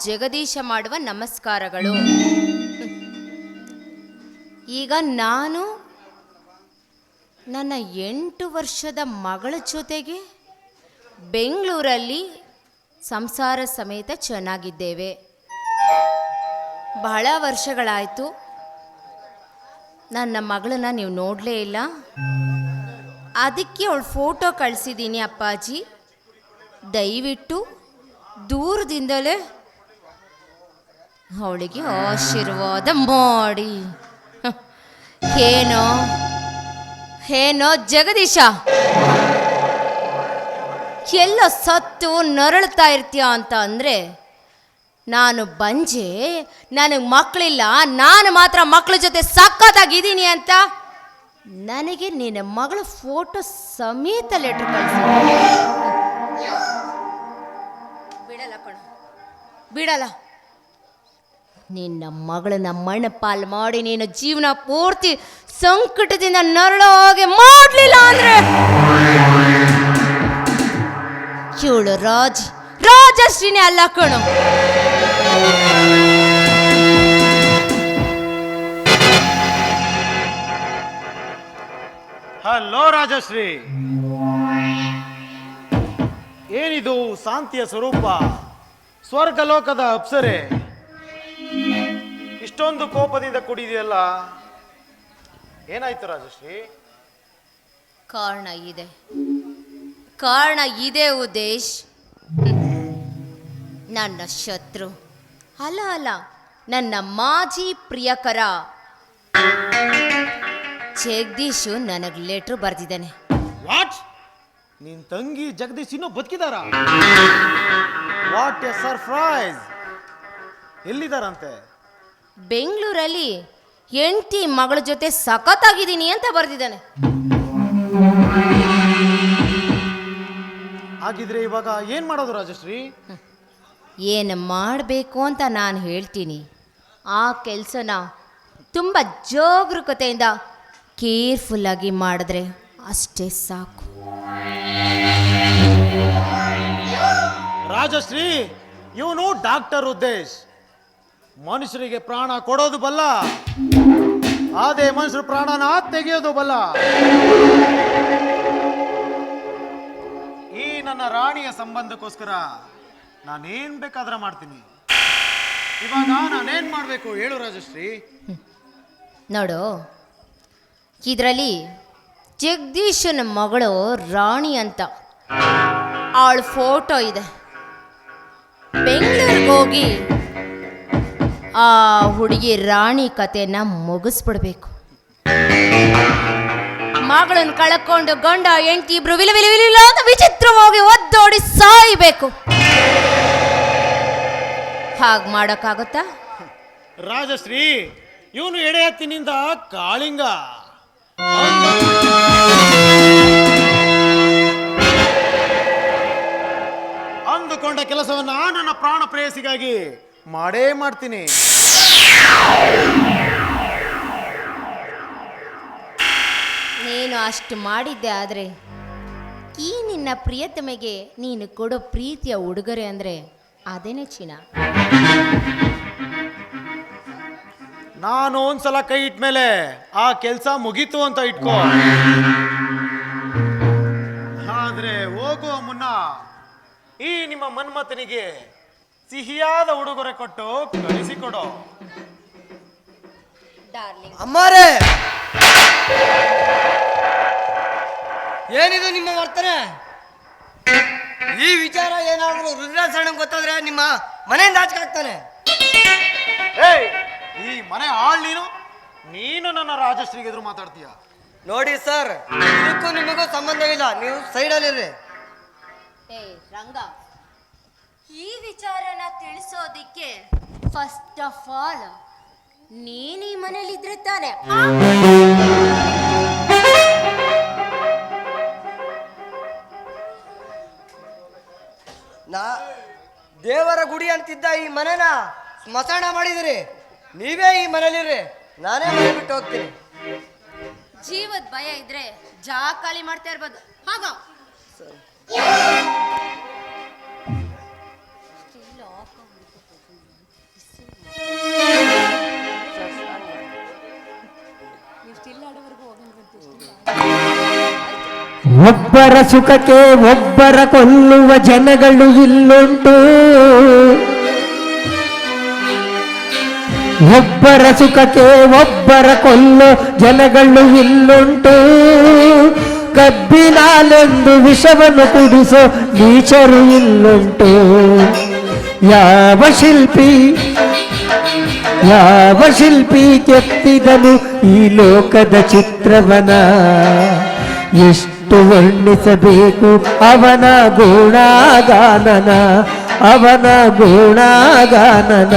ಜಗದೀಶ ಮಾಡುವ ನಮಸ್ಕಾರಗಳು. ಈಗ ನಾನು ನನ್ನ ಎಂಟು ವರ್ಷದ ಮಗಳ ಜೊತೆಗೆ ಬೆಂಗಳೂರಲ್ಲಿ ಸಂಸಾರ ಸಮೇತ ಚೆನ್ನಾಗಿದ್ದೇವೆ. ಬಹಳ ವರ್ಷಗಳಾಯಿತು. ನನ್ನ ಮಗಳನ್ನ ನೀವು ನೋಡಲೇ ಇಲ್ಲ. ಅದಕ್ಕೆ ಅವಳು ಫೋಟೋ ಕಳಿಸಿದ್ದೀನಿ ಅಪ್ಪಾಜಿ. ದಯವಿಟ್ಟು ದೂರದಿಂದಲೇ ಅವಳಿಗೆ ಆಶೀರ್ವಾದ ಮಾಡಿ. ಏನೋ ಏನೋ ಜಗದೀಶ, ಎಲ್ಲ ಸತ್ತು ನರಳ್ತಾ ಇರ್ತೀಯ ಅಂತ ಅಂದರೆ, ನಾನು ಬಂಜೆ, ನನಗೆ ಮಕ್ಕಳಿಲ್ಲ ನಾನು ಮಾತ್ರ ಮಕ್ಕಳ ಜೊತೆ ಸಕ್ಕತ್ತಾಗಿದ್ದೀನಿ ಅಂತ ನನಗೆ ನಿನ್ನ ಮಗಳ ಫೋಟೋ ಸಮೇತ ಲೆಟರ್ ಕಳಿಸ. ಬಿಡಲ್ಲ ಕಣ. ಬಿಡಲ್ಲ. ನಿನ್ನ ಮಗಳನ್ನ ಮಣ್ಣು ಪಾಲ್ ಮಾಡಿ ನೀನು ಜೀವನ ಪೂರ್ತಿ ಸಂಕಟದಿಂದ ನರಳೋ ಹಾಗೆ ಮಾಡಲಿಲ್ಲ ಅಂದ್ರೆ? ಕೇಳು ರಾಜ್, ರಾಜಶ್ರೀನೇ ಅಲ್ಲ ಕಣು. ಹಲೋ ರಾಜಶ್ರೀ. ಏನಿದು ಶಾಂತಿಯ ಸ್ವರೂಪ? ಸ್ವರ್ಗಲೋಕದ ಅಪ್ಸರೆ. ಇಷ್ಟೊಂದು ಕೋಪದಿಂದ ಕುಡಿದೆಯಲ್ಲ? ಏನಾಯ್ತು ರಾಜಶ್ರೀ? ಕಾರಣ ಇದೆ. ಕಾರಣ ಇದೆ ಉದೇಶ್. ನನ್ನ ಶತ್ರು. ಅಲ್ಲ ಅಲ್ಲ. ನನ್ನ ಮಾಜಿ ಪ್ರಿಯಕರ. ಜಗದೀಶು ನನಗೆ ಲೆಟ್ರ್ ಬರೆದಿದ್ದಾನೆ. ವಾಟ್ ನಿನ್ ತಂಗಿ ಜಗದೀಶ್ ಇನ್ನೂ ಬದುಕಿದಾರ? ವಾಟ್ ಎ ಸರ್ಪ್ರೈಸ್ ಎಲ್ಲಿದಾರಂತೆ? ಬೆಂಗಳೂರಲ್ಲಿ ಹೆಂಡತಿ ಮಗಳ ಜೊತೆ ಸಖತ್ತಾಗಿದ್ದೀನಿ ಅಂತ ಬರೆದಿದ್ದಾನೆ. ಹಾಗಿದ್ರೆ ಇವಾಗ ಏನ್ ಮಾಡೋದು ರಾಜಶ್ರೀ? ಏನು ಮಾಡಬೇಕು ಅಂತ ನಾನು ಹೇಳ್ತೀನಿ. ಆ ಕೆಲಸನ ತುಂಬ ಜಾಗರೂಕತೆಯಿಂದ ಕೇರ್ಫುಲ್ಲಾಗಿ ಮಾಡಿದ್ರೆ ಅಷ್ಟೇ ಸಾಕು. ರಾಜಶ್ರೀ ಇವನು ಡಾಕ್ಟರ್ ಉದ್ದೇಶ್. ಮನುಷ್ಯರಿಗೆ ಪ್ರಾಣ ಕೊಡೋದು ಬಲ್ಲ. ಅದೇ ಮನುಷ್ಯರು ಪ್ರಾಣನ ತೆಗೆಯೋದು ಬಲ್ಲ. ಈ ನನ್ನ ರಾಣಿಯ ಸಂಬಂಧಕ್ಕೋಸ್ಕರ ನಾನೇನ್ ಬೇಕಾದ್ರೆ ಮಾಡ್ತೀನಿ. ಇವಾಗ ನಾನೇನ್ ಮಾಡ್ಬೇಕು ಹೇಳು ರಾಜಶ್ರೀ. ನೋಡು, ಇದರಲ್ಲಿ ಜಗದೀಶನ ಮಗಳು ರಾಣಿ ಅಂತ ಅವಳ ಫೋಟೋ ಇದೆ. ಬೆಂಗಳೂರಿಗೆ ಹೋಗಿ ಆ ಹುಡುಗಿ ರಾಣಿ ಕಥೆನ ಮುಗಿಸ್ಬಿಡ್ಬೇಕು. ಮಗಳನ್ನು ಕಳ್ಕೊಂಡು ಗಂಡ, ಹೆಂಡತಿ ಇಬ್ರು ವಿಲ ವಿಲ ವಿಲ ಅಂತ ವಿಚಿತ್ರವಾಗಿ ಒದ್ದೋಡಿ ಸಾಯ್ಬೇಕು. ಹಾಗೆ ಮಾಡೋಕ್ಕಾಗುತ್ತಾ? ರಾಜಶ್ರೀ, ಇವನು ಎಡೆ ಹತ್ತಿನಿಂದ ಕಾಳಿಂಗ. ಅಂದುಕೊಂಡ ಕೆಲಸವನ್ನ ನನ್ನ ಪ್ರಾಣ ಪ್ರೇಯಸಿಗಾಗಿ ಮಾಡೇ ಮಾಡ್ತೀನಿ. ನೀನು ಅಷ್ಟು ಮಾಡಿದ್ದೆ ಆದರೆ ಈ ನಿನ್ನ ಪ್ರಿಯತಮೆಗೆ ನೀನು ಕೊಡೋ ಪ್ರೀತಿಯ ಉಡುಗೊರೆ ಅಂದರೆ ಅದೇನೇ ಚಿನ್ನ ನಾನು ಒಂದ್ಸಲ ಕೈ ಇಟ್ಮೇಲೆ ಆ ಕೆಲಸ ಮುಗೀತು ಅಂತ ಇಟ್ಕೋ. ಆದ್ರೆ ಹೋಗುವ ಮುನ್ನ ಈ ನಿಮ್ಮ ಮನ್ಮಥನಿಗೆ ಸಿಹಿಯಾದ ಉಡುಗೊರೆ ಕೊಟ್ಟು ಕಳಿಸಿಕೊಡು. ಡಾರ್ಲಿಂಗ್ ಅಮ್ಮಾರೇ! ಏನಿದು ನಿಮ್ಮ ವರ್ತನೆ? ಈ ವಿಚಾರ ಏನಾದರೂ ರುದ್ರಾಸಣ್ಣ ಗೊತ್ತಾದ್ರೆ ನಿಮ್ಮ ಮನೆಯಿಂದ ಆಚೆ ಹಾಕ್ತಾನೆ. ಏಯ್ ಈ ಮನೆ ಆಳ್ ನೀನು? ನೀನು ನನ್ನ ರಾಜಶ್ರೀಗೆ ಎದುರು ಮಾತಾಡ್ತೀಯ? ನೋಡಿ ಸರ್ ಇದಕ್ಕೂ ನಿಮಗೂ ಸಂಬಂಧವಿಲ್ಲ. ನೀವು ಸೈಡಲ್ಲಿರ್ರಿ ಏ ರಂಗ ಈ ವಿಚಾರನ ತಿಳಿಸೋದಿಕ್ಕೆ ಫಸ್ಟ್ ಆಫ್ ಆಲ್ ನೀನು ಈ ಮನೇಲಿದ್ರೆ ತಾನೆ. ನಾ ದೇವರ ಗುಡಿ ಅಂತಿದ್ದ ಈ ಮನೆನ ಸ್ಮಶಾನ ಮಾಡಿದಿರಿ. ನೀವೇ ಈ ಮನೇಲಿರಿ. ನಾನೇ ಮನೆ ಬಿಟ್ಟು ಹೋಗ್ತೀನಿ. ಜೀವದ ಭಯ ಇದ್ರೆ ಜಾ ಖಾಲಿ ಮಾಡ್ತಾ ಇರ್ಬೋದು. ಹಾಗ. ಒಬ್ಬರ ಸುಖಕ್ಕೆ ಒಬ್ಬರ ಕೊಲ್ಲುವ ಜನಗಳು ಇಲ್ಲುಂಟು. ಒಬ್ಬರ ಸುಖಕ್ಕೆ ಒಬ್ಬರ ಕೊಲ್ಲೋ ಜನಗಳು ಇಲ್ಲುಂಟು. ಕಬ್ಬಿನಾಲೆಂದು ವಿಷವನ್ನು ಕುಡಿಸೋ ನೀಚರು ಇಲ್ಲುಂಟು. ಯಾವ ಶಿಲ್ಪಿ ಯಾವ ಶಿಲ್ಪಿ ಕೆತ್ತಿದನು ಈ ಲೋಕದ ಚಿತ್ರವನ? ಎಷ್ಟು ವರ್ಣಿಸಬೇಕು? ಅವನ ಗುಣಗಾನನ ಅವನ ಗುಣಗಾನನ.